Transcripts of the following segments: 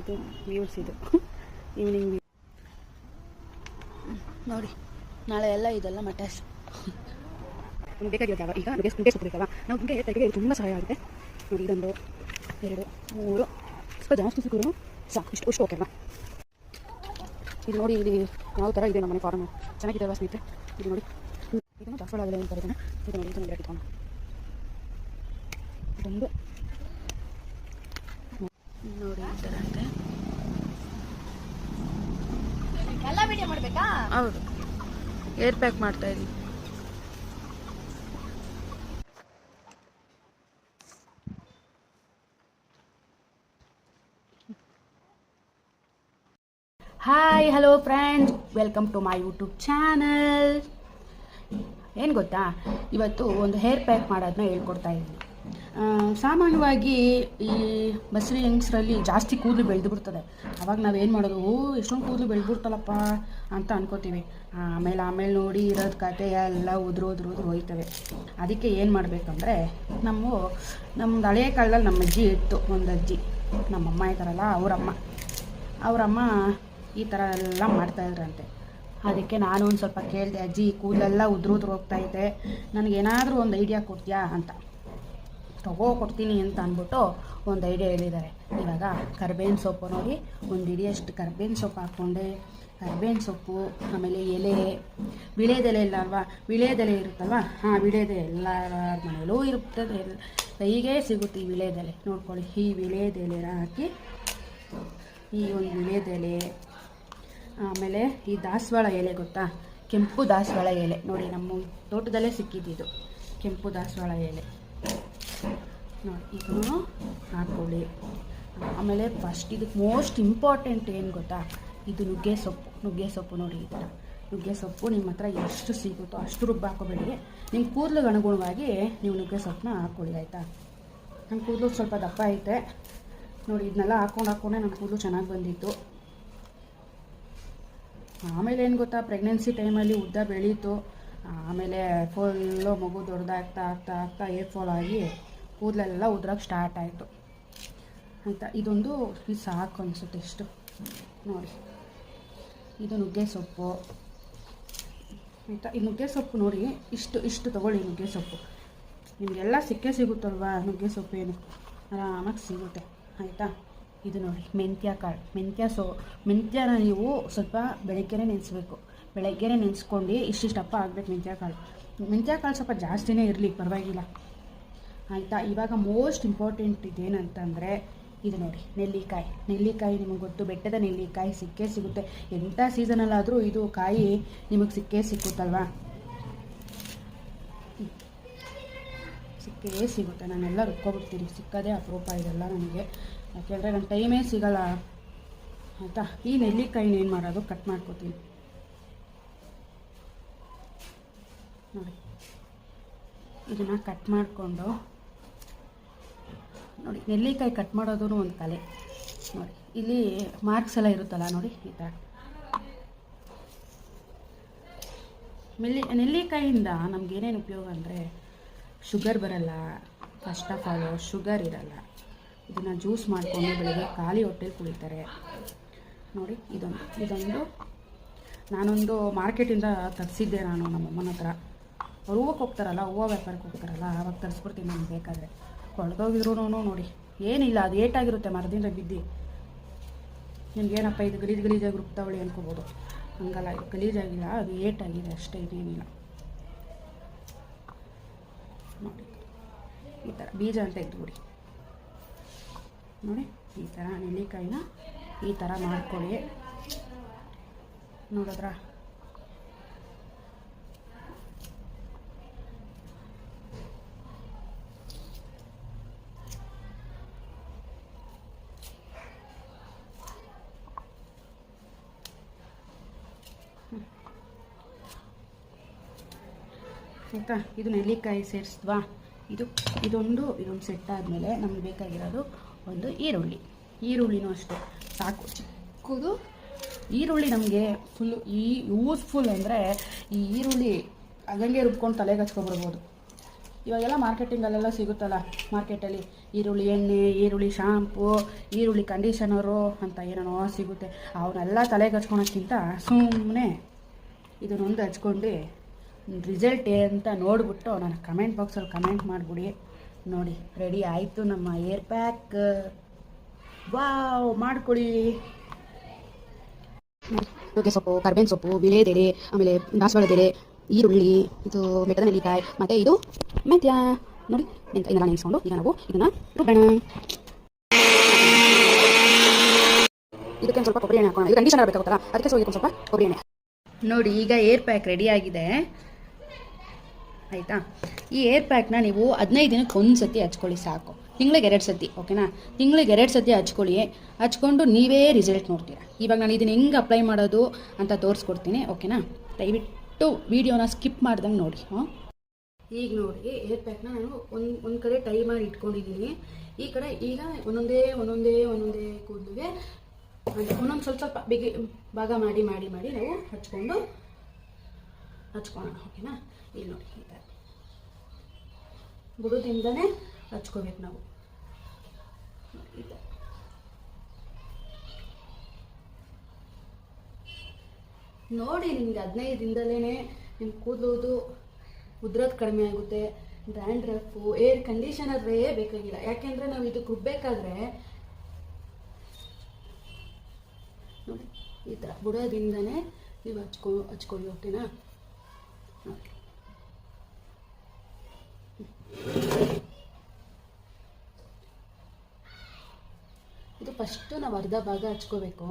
ಇದು ವ್ಯೂಸ್ ಇದು. Evening view ನೋಡಿ ನಾಳೆ ಎಲ್ಲ ಇದೆಲ್ಲ ಮಟಾಸ್ ನಮ್ಗೆ ಬೇಕಾಗಿರೋ ಜಾಗ ಈಗ ನುಗ್ಗೆ ನುಗ್ಗೆ ಬೇಕಲ್ಲ ನಾವು ನುಗ್ಗೆ ತೆಗೆದು ತುಂಬ ಸಹಾಯ ಆಗುತ್ತೆ. ನೋಡಿ ಇದೊಂದು ಎರಡು ಮೂರು. ಸ್ವಲ್ಪ ಜಾಸ್ತಿ ಸಿಕ್ಕರು ಸಾಕು ಇಷ್ಟು ಇಷ್ಟು ಓಕೆನಾ ಇದು ನೋಡಿ ಇಲ್ಲಿ ಯಾವ ಥರ ಇದೆ ನಮ್ಮ ಮನೆ ಫಾರ್ಮ್ ಚೆನ್ನಾಗಿದೆ ಅಲ್ವಾ ಸ್ನೇಹಿತರೆ? ಇದು ನೋಡಿ. ಇದನ್ನು ಜಾಸ್ತಿ ಬೆಳೆ ಅಂತ ಇದನ್ನು ಇದು? ನೋಡಿ ಇದನ್ನು ಇಟ್ಕೊಂಡು. ಇದೊಂದು ನೋಡಿ ಈ ಥರ ಇದೆ. ಮಾಡಬೇಕಾ? ಹೌದು. ಏರ್ ಪ್ಯಾಕ್ ಮಾಡ್ತಾ ಇದ್ದೀನಿ. Hi hello friends welcome to my YouTube channel ಏನು ಗೊತ್ತಾ? ಇವತ್ತು ಒಂದು ಹೇರ್ ಪ್ಯಾಕ್ ಮಾಡೋದನ್ನ ಹೇಳ್ಕೊಡ್ತಾ ಇದ್ದೀನಿ. ಸಾಮಾನ್ಯವಾಗಿ ಈ ಬಸ್ರಿ ಹೆಂಗಸ್ರಲ್ಲಿ ಜಾಸ್ತಿ ಕೂದಲು ಬೆಳೆದು ಬಿಡ್ತದೆ. ಅವಾಗ ನಾವೇನು ಮಾಡೋದು? ಓ, ಎಷ್ಟೊಂದು ಕೂದಲು ಬೆಳೆದ್ಬಿಡ್ತಲ್ಲಪ್ಪ ಅಂತ ಅನ್ಕೋತೀವಿ. ಆಮೇಲೆ ಆಮೇಲೆ ನೋಡಿ ಇರೋದು ಕತೆ ಎಲ್ಲ ಉದ್ರು ಉದ್ರು ಉದ್ರು ಹೋಯ್ತವೆ. ಅದಕ್ಕೆ ಏನು ಮಾಡಬೇಕಂದ್ರೆ, ನಮ್ಮ ನಮ್ಮದು ಹಳೆಯ ಕಾಲದಲ್ಲಿ ನಮ್ಮ ಅಜ್ಜಿ ಇತ್ತು, ಒಂದು ಅಜ್ಜಿ. ನಮ್ಮಮ್ಮ ಇದ್ದಾರಲ್ಲ, ಅವರಮ್ಮ. ಅವರಮ್ಮ ಈ ಥರ ಎಲ್ಲ ಮಾಡ್ತಾಯಿದ್ರಂತೆ ಅದಕ್ಕೆ ನಾನು ಒಂದು ಸ್ವಲ್ಪ ಕೇಳಿದೆ, ಅಜ್ಜಿ, ಕೂದಲೆಲ್ಲ ಉದ್ರು ಉದ್ರು ಹೋಗ್ತಾ ಇದೆ. ನನಗೇನಾದರೂ ಒಂದು ಐಡಿಯಾ ಕೊಡ್ತೀಯಾ? ಅಂತ. ತಗೋ, ಕೊಡ್ತೀನಿ ಅಂತ ಅಂದ್ಬಿಟ್ಟು ಒಂದು ಐಡಿಯಾ ಹೇಳಿದ್ದಾರೆ. ಇವಾಗ ಕರ್ಬೇವಿನ ಸೊಪ್ಪು ನೋಡಿ, ಒಂದು ಹಿಡಿಯಷ್ಟು ಕರ್ಬೇವಿನ ಸೊಪ್ಪು ಹಾಕ್ಕೊಂಡೆ. ಕರ್ಬೇವಿನ ಸೊಪ್ಪು, ಆಮೇಲೆ ಎಲೆ. ವಿಳೆದೆಲೆ ಇಲ್ಲ ಅಲ್ವಾ? ವಿಳೆದೆಲೆ ಇರುತ್ತಲ್ವಾ? ಹಾಂ ವಿಳೆದೆಲೆ ಎಲ್ಲರ ಮನೆಯಲ್ಲೂ ಇರುತ್ತದೆ. ಎಲ್ಲ ಕೈಗೆ ಸಿಗುತ್ತೆ ಈ ವಿಳೆದೆಲೆ ನೋಡ್ಕೊಳ್ಳಿ, ಈ ವಿಳೆದೆಲೆ ಹಾಕಿ, ಈ ಒಂದು ವಿಳೆದೆಲೆ ಆಮೇಲೆ ಈ ದಾಸವಾಳ ಎಲೆ ಗೊತ್ತಾ? ಕೆಂಪು ದಾಸವಾಳ ಎಲೆ. ನೋಡಿ, ನಮ್ಮ ತೋಟದಲ್ಲೇ ಸಿಕ್ಕಿದ್ದಿದ್ದು ಕೆಂಪು ದಾಸವಾಳ ಎಲೆ. ನೋಡಿ ಇದನ್ನು ಹಾಕ್ಕೊಳ್ಳಿ ಆಮೇಲೆ ಫಸ್ಟ್ ಇದಕ್ಕೆ ಮೋಸ್ಟ್ ಇಂಪಾರ್ಟೆಂಟ್ ಏನು ಗೊತ್ತಾ? ಇದು ನುಗ್ಗೆ ಸೊಪ್ಪು. ನುಗ್ಗೆ ಸೊಪ್ಪು ನೋಡಿ ಈ ನುಗ್ಗೆ ಸೊಪ್ಪು ನಿಮ್ಮ ಹತ್ರ ಎಷ್ಟು ಸಿಗುತ್ತೋ ಅಷ್ಟು ರುಬ್ಬ ಹಾಕೋಬೇಡಿ ನಿಮ್ಮ ಕೂದಲಿಗೆ ಅನುಗುಣವಾಗಿ ನೀವು ನುಗ್ಗೆ ಸೊಪ್ಪನ್ನ ಹಾಕ್ಕೊಳ್ಳಿ, ಆಯಿತಾ? ನನ್ನ ಕೂದಲು ಸ್ವಲ್ಪ ದಪ್ಪ ಐತೆ. ನೋಡಿ, ಇದನ್ನೆಲ್ಲ ಹಾಕ್ಕೊಂಡು ಹಾಕ್ಕೊಂಡೆ ನನ್ನ ಕೂದಲು ಚೆನ್ನಾಗಿ ಬಂದಿತ್ತು. ಆಮೇಲೆ ಏನು ಗೊತ್ತಾ? ಪ್ರೆಗ್ನೆನ್ಸಿ ಟೈಮಲ್ಲಿ ಉದ್ದ ಬೆಳೀತು. ಆಮೇಲೆ ಫುಲ್ಲು ಮಗು ದೊಡ್ಡದಾಗ್ತಾ ಆಗ್ತಾ ಆಗ್ತಾ ಏರ್ ಫಾಲ್ ಆಗಿ ಕೂದಲೆಲ್ಲ ಉದ್ರಕ್ಕೆ ಸ್ಟಾರ್ಟ್ ಆಯಿತು. ಆಯಿತಾ ಇದೊಂದು ಇದು ಸಾಕು ಅನಿಸುತ್ತೆ ಇಷ್ಟು. ನೋಡಿ. ಇದು ನುಗ್ಗೆ ಸೊಪ್ಪು. ಆಯಿತಾ? ಈ ನುಗ್ಗೆ ಸೊಪ್ಪು ನೋಡಿ, ಇಷ್ಟು ಇಷ್ಟು ತೊಗೊಳ್ಳಿ ನುಗ್ಗೆ ಸೊಪ್ಪು. ನಿಮಗೆಲ್ಲ ಸಿಕ್ಕೇ ಸಿಗುತ್ತಲ್ವಾ? ನುಗ್ಗೆ ಸೊಪ್ಪು ಏನು? ಆರಾಮಾಗಿ ಸಿಗುತ್ತೆ. ಆಯಿತಾ? ಇದು ನೋಡಿ, ಮೆಂತ್ಯ ಕಾಳು. ಮೆಂತ್ಯ ಸೊ, ಮೆಂತ್ಯನ ನೀವು ಸ್ವಲ್ಪ ಬೆಳಗ್ಗೆನೇ ನೆನೆಸ್ಬೇಕು. ಬೆಳಗ್ಗೆನೇ ನೆನೆಸ್ಕೊಂಡು ಇಷ್ಟಿಷ್ಟಪ್ಪ ಆಗಬೇಕು ಮೆಂತ್ಯ ಕಾಳು. ಮೆಂತ್ಯ ಕಾಳು ಸ್ವಲ್ಪ ಜಾಸ್ತಿನೇ ಇರಲಿ, ಪರವಾಗಿಲ್ಲ. ಆಯಿತಾ? ಇವಾಗ ಮೋಸ್ಟ್ ಇಂಪಾರ್ಟೆಂಟ್ ಇದೇನಂತಂದರೆ, ಇದು ನೋಡಿ, ನೆಲ್ಲಿಕಾಯಿ. ನೆಲ್ಲಿಕಾಯಿ ನಿಮಗೆ ಗೊತ್ತು, ಬೆಟ್ಟದ ನೆಲ್ಲಿಕಾಯಿ ಸಿಕ್ಕೇ ಸಿಗುತ್ತೆ. ಎಂಥ ಸೀಸನಲ್ಲಾದರೂ ಇದು ಕಾಯಿ ನಿಮಗೆ ಸಿಕ್ಕೇ ಸಿಕ್ಕುತ್ತಲ್ವಾ. ಸಿಕ್ಕೇ ಸಿಗುತ್ತೆ. ನಾನೆಲ್ಲ ರುಬ್ಕೊಬಿಡ್ತೀನಿ. ಸಿಕ್ಕದೇ ಅಪರೂಪ ಇದೆಲ್ಲ ನನಗೆ. ಯಾಕೆಂದರೆ ನನ್ನ ಟೈಮೇ ಸಿಗಲ್ಲ. ಆಯಿತಾ? ಈ ನೆಲ್ಲಿಕಾಯಿನ ಏನು ಮಾಡೋದು? ಕಟ್ ಮಾಡ್ಕೋತೀನಿ. ನೋಡಿ. ಇದನ್ನು ಕಟ್ ಮಾಡಿಕೊಂಡು ನೋಡಿ, ನೆಲ್ಲಿಕಾಯಿ ಕಟ್ ಮಾಡೋದೂ ಒಂದು ಕಲೆ. ನೋಡಿ, ಇಲ್ಲಿ ಮಾರ್ಕ್ಸ್ ಎಲ್ಲ ಇರುತ್ತಲ್ಲ ನೋಡಿ, ಈ ಥರ ಮೆಲ್ಲಿ, ನೆಲ್ಲಿಕಾಯಿಂದ ನಮಗೇನೇನು ಉಪಯೋಗ ಅಂದರೆ ಶುಗರ್ ಬರಲ್ಲ ಫಸ್ಟ್ ಆಫ್ ಆಲ್ ಶುಗರ್ ಇರಲ್ಲ. ಇದನ್ನು ಜ್ಯೂಸ್ ಮಾಡಿಕೊಂಡು ಬೆಳಗ್ಗೆ ಖಾಲಿ ಹೊಟ್ಟೆಲಿ ಕುಡಿತಾರೆ ನೋಡಿ, ಇದೊಂದು ಇದೊಂದು. ನಾನೊಂದು ಮಾರ್ಕೆಟಿಂದ ತರಿಸಿದ್ದೆ ನಾನು ನಮ್ಮಮ್ಮನ ಹತ್ರ. ಅವ್ರು ಹೂವಕ್ಕೆ ಹೋಗ್ತಾರಲ್ಲ, ಹೂವು ವ್ಯಾಪಾರಕ್ಕೆ ಹೋಗ್ತಾರಲ್ಲ ಆವಾಗ ತರಿಸ್ಬಿಡ್ತೀನಿ ನಮ್ಗೆ ಬೇಕಾದರೆ. ಕೊಳ್ದೋಗಿದ್ರು ನೋಡಿ. ಏನಿಲ್ಲ, ಅದು ಏಟಾಗಿರುತ್ತೆ, ಮರದಿಂದ ಬಿದ್ದು. ನಿಮ್ಗೇನಪ್ಪ ಇದು ಗಲೀಜು ಗಲೀಜಾಗಿ ರುಬ್ತಾವಳಿ ಅನ್ಕೋಬೋದು. ಹಂಗಲ್ಲ, ಇದು ಗಲೀಜಾಗಿಲ್ಲ, ಅದು ಏಟಾಗಿದೆ, ಅಷ್ಟೇ ಇದೇನಿಲ್ಲ. ನೋಡಿ, ಈ ಥರ ಬೀಜ ಅಂತ ತೆಗೆದುಬಿಡಿ ನೋಡಿ, ಈ ಥರ ನೆಲ್ಲಿಕಾಯಿನ ಈ ಥರ ಮಾಡ್ಕೊಳ್ಳಿ. ನೋಡಿದ್ರಾ? ಆಯಿತಾ? ಇದು ನೆಲ್ಲಿಕಾಯಿ ಸೇರಿಸಿದ್ವಾ? ಇದು, ಇದೊಂದು ಇದೊಂದು ಸೆಟ್ ಆದಮೇಲೆ ನಮ್ಗೆ ಬೇಕಾಗಿರೋದು ಒಂದು ಈರುಳ್ಳಿ. ಈರುಳ್ಳಿನೂ ಅಷ್ಟೇ. ಸಾಕು. ಚಿಕ್ಕದು. ಈರುಳ್ಳಿ ನಮಗೆ ಫುಲ್ಲು ಈ ಯೂಸ್ಫುಲ್ ಅಂದರೆ ಈ ಈರುಳ್ಳಿ ಹಂಗಂಗೆ ರುಬ್ಕೊಂಡು ತಲೆಗೆ ಹಚ್ಕೊಂಡ್ಬಿಡ್ಬೋದು ಇವಾಗೆಲ್ಲ ಮಾರ್ಕೆಟಿಂಗಲ್ಲೆಲ್ಲ ಸಿಗುತ್ತಲ್ಲ ಮಾರ್ಕೆಟಲ್ಲಿ ಈರುಳ್ಳಿ ಎಣ್ಣೆ, ಈರುಳ್ಳಿ ಶಾಂಪು ಈರುಳ್ಳಿ ಕಂಡೀಷನರು ಅಂತ ಏನೇನೋ ಸಿಗುತ್ತೆ. ಅವನ್ನೆಲ್ಲ ತಲೆಗೆ ಹಚ್ಕೊಳೋಕ್ಕಿಂತ ಸುಮ್ಮನೆ ಇದನ್ನೊಂದು ಹಚ್ಕೊಂಡು ರಿಸಲ್ಟ್ ಅಂತ ನೋಡಿಬಿಟ್ಟು ನಾನು ಕಮೆಂಟ್ ಬಾಕ್ಸಲ್ಲಿ ಕಮೆಂಟ್ ಮಾಡಿಬಿಡಿ. ನೋಡಿ ರೆಡಿ ಆಯಿತು ನಮ್ಮ ಏರ್ ಪ್ಯಾಕ್ ವಾವ್ ಮಾಡ್ಕೊಳ್ಳಿ ನುಗ್ಗೆ ಸೊಪ್ಪು ಕರ್ಬೇವಿನ ಸೊಪ್ಪು ವಿಳೆದೆಲೆ ಆಮೇಲೆ ದಾಸವಾಳದೆಲೆ ಈರುಳ್ಳಿ ಇದು ಬೆಟ್ಟದ ನೆಲ್ಲಿಕಾಯಿ ಮತ್ತು ಇದು ಮೆಂತ್ಯ. ನೋಡಿ ಮೆಂತ್ಯ ಇದನ್ನೆಲ್ಲ ನೆನೆಸ್ಕೊಂಡು ಈಗ ನಾವು ಇದನ್ನು ರುಬ್ಬೋಣ. ಇದಕ್ಕೆ ಸ್ವಲ್ಪ ಕೊಬ್ಬರಿ ಎಣ್ಣೆ ಹಾಕೋಣ. ಇದು ಕಂಡೀಷನರ್ ಬೇಕಾಗುತ್ತಲ್ಲ ಅದಕ್ಕೆ ಸೊ ಸ್ವಲ್ಪ ಕೊಬ್ಬರಿ ಎಣ್ಣೆ. ನೋಡಿ ಈಗ ಏರ್ ಪ್ಯಾಕ್ ರೆಡಿ ಆಗಿದೆ. ಆಯಿತಾ? ಈ ಏರ್ ಪ್ಯಾಕ್ನ ನೀವು ಹದಿನೈದು ದಿನಕ್ಕೆ ಒಂದು ಸತಿ ಹಚ್ಕೊಳ್ಳಿ ಸಾಕು. ತಿಂಗಳಿಗೆ ಎರಡು ಸತಿ ಓಕೆನಾ ತಿಂಗಳಿಗೆ ಎರಡು ಸತಿ ಹಚ್ಕೊಳ್ಳಿ. ಹಚ್ಕೊಂಡು ನೀವೇ ರಿಸಲ್ಟ್ ನೋಡ್ತೀರಾ. ಇವಾಗ ನಾನು ಇದನ್ನು ಹೆಂಗೆ ಅಪ್ಲೈ ಮಾಡೋದು ಅಂತ ತೋರಿಸ್ಕೊಡ್ತೀನಿ ಓಕೆನಾ ದಯವಿಟ್ಟು ವೀಡಿಯೋನ ಸ್ಕಿಪ್ ಮಾಡ್ದಂಗೆ ನೋಡಿ, ಹಾಂ? ಈಗ ನೋಡಿ ಏರ್ ಪ್ಯಾಕ್ನ ನಾನು ಒಂದು ಒಂದು ಕಡೆ ಟೈ ಮಾಡಿ ಇಟ್ಕೊಂಡಿದ್ದೀನಿ. ಈ ಕಡೆ ಈಗ ಒಂದೊಂದೇ ಒಂದೊಂದೇ ಒಂದೊಂದೇ ಕೂದಲಿಗೆ ಒಂದೊಂದು ಸ್ವಲ್ಪ ಸ್ವಲ್ಪ ಬಿಗಿ, ಭಾಗ ಮಾಡಿ ಮಾಡಿ ಮಾಡಿ ನಾವು ಹಚ್ಕೊಂಡು ಹಚ್ಕೊಳ್ಳೋಣ ಓಕೆನಾ ಇಲ್ಲಿ ನೋಡಿ, ಈ ಥರ ಬುಡದಿಂದನೇ ಹಚ್ಕೋಬೇಕು ನಾವು. ನೋಡಿ ನಿಮ್ಗೆ ದಿನದಲ್ಲೇ ನಿಮ್ಮ ಕೂದಲೋದು ಉದ್ರದ್ ಕಡಿಮೆ ಆಗುತ್ತೆ ಡ್ರ್ಯಾಂಡ್ರಫು ಏರ್ ಕಂಡೀಷನರೇ ಬೇಕಾಗಿಲ್ಲ. ಯಾಕೆಂದರೆ ನಾವು ಇದಕ್ಕೆ ರುಬ್ಬೇಕಾದ್ರೆ ನೋಡಿ, ಈ ಥರ ಬುಡದಿಂದನೇ ನೀವು ಹಚ್ಕೊ ಹಚ್ಕೊಳ್ಳಿ ಓಕೆನಾ ನೋಡಿ ಫಸ್ಟು ನಾವು ಅರ್ಧ ಭಾಗ ಹಚ್ಕೋಬೇಕು.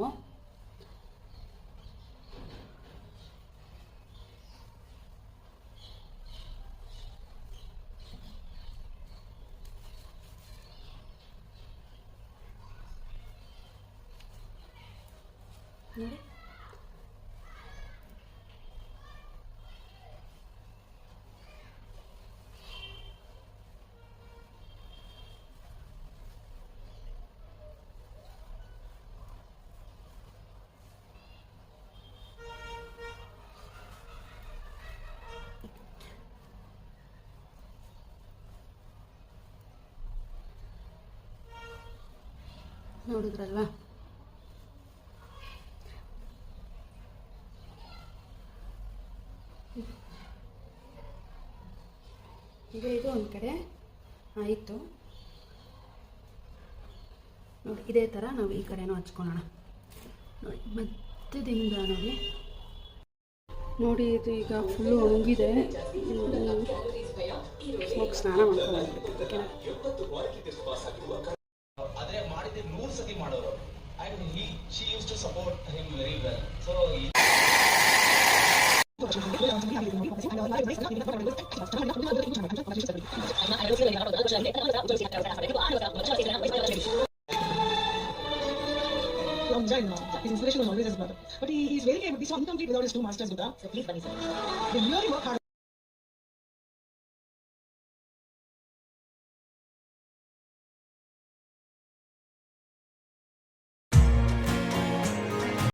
ನೋಡಿ. ನೋಡಿದ್ರಲ್ವಾ? ಈಗ ಇದು ಒಂದು ಕಡೆ. ಆಯಿತು ನೋಡಿ, ಇದೇ ಥರ ನಾವು ಈ ಕಡೆನೂ ಹಚ್ಕೊಳ್ಳೋಣ. ನೋಡಿ, ಮಧ್ಯದಿಂದ ನೋಡಿ. ನೋಡಿ, ಇದು ಈಗ ಫುಲ್ಲು ಒಣಗಿದೆ ಸ್ನಾನ ಮಾಡ್ಕೊಂಡು very well. So, from Jain. His inspiration was always his brother. But he, is very able. He's so incomplete without his two masters, Buddha. So please, Bani sir. year really work hard.